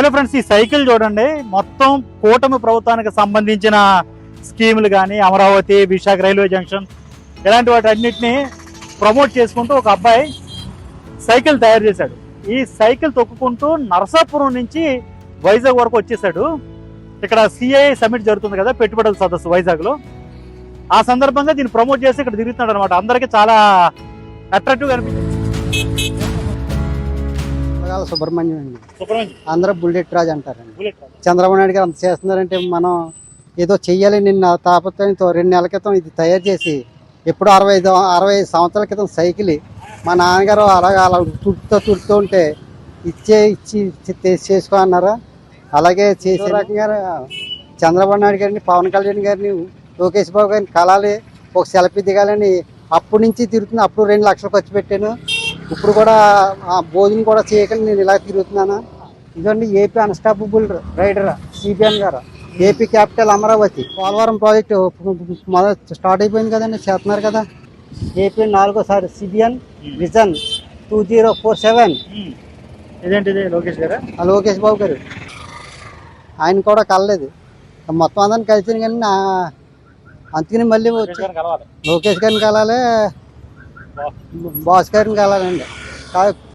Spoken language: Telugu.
హలో ఫ్రెండ్స్ ఈ సైకిల్ చూడండి. మొత్తం కూటమి ప్రభుత్వానికి సంబంధించిన స్కీములు కానీ అమరావతి విశాఖ రైల్వే జంక్షన్ ఇలాంటి వాటి అన్నిటిని ప్రమోట్ చేసుకుంటూ ఒక అబ్బాయి సైకిల్ తయారు చేశాడు. ఈ సైకిల్ తొక్కుకుంటూ నరసాపురం నుంచి వైజాగ్ వరకు వచ్చేసాడు. ఇక్కడ సిఐ సమిట్ జరుగుతుంది కదా పెట్టుబడుల సదస్సు వైజాగ్లో. ఆ సందర్భంగా దీన్ని ప్రమోట్ చేసి ఇక్కడ తిరుగుతున్నాడు అనమాట అందరికీ చాలా అట్రాక్టివ్గా అనిపించింది. సుబ్రహ్మణ్యం అండి. సుబ్రహ్మణ్యం. అందరూ బుల్లెట్ రాజు అంటారండి. బుల్లెట్ చంద్రబాబు నాయుడు గారు అంత చేస్తున్నారంటే మనం ఏదో చెయ్యాలి నిన్న తాపత్రయంతో రెండు నెలల క్రితం ఇది తయారు చేసి ఎప్పుడు అరవై ఐదు అరవై ఐదు సంవత్సరాల క్రితం సైకిల్ మా నాన్నగారు అలాగా అలా తుడుతూ తుడుతూ ఉంటే ఇచ్చే ఇచ్చి చేసుకో అన్నారు? అలాగే చేసే రకంగా చంద్రబాబు నాయుడు గారిని పవన్ కళ్యాణ్ గారిని లోకేష్ బాబు గారిని కలాలి ఒక సెల్ఫీ దిగాలని అప్పటి నుంచి తిరుగుతున్నా అప్పుడు రెండు లక్షలు ఖర్చు పెట్టాను. ఇప్పుడు కూడా ఆ భోజనం కూడా చేయకుండా నేను ఇలా తిరుగుతున్నాను? ఇదండి ఏపీ అన్స్టాపబుల్ రైడర్ సిబిఎన్ గారు. AP capital Amaravati Polavaram project మొదటి స్టార్ట్ అయిపోయింది కదండి చేస్తున్నారు కదా. ఏపీ నాలుగోసారి CBN vision two zero four seven. ఇదేంటిది లోకేష్ గారా? లోకేష్ బాబు గారు. ఆయన కూడా కలలేదు. మొత్తం అందరిని కలిసిన కానీ నా అందుకని మళ్ళీ వచ్చి లోకేష్ గారిని కలాలి భాస్కర్ని గారిని కలాలండి కా-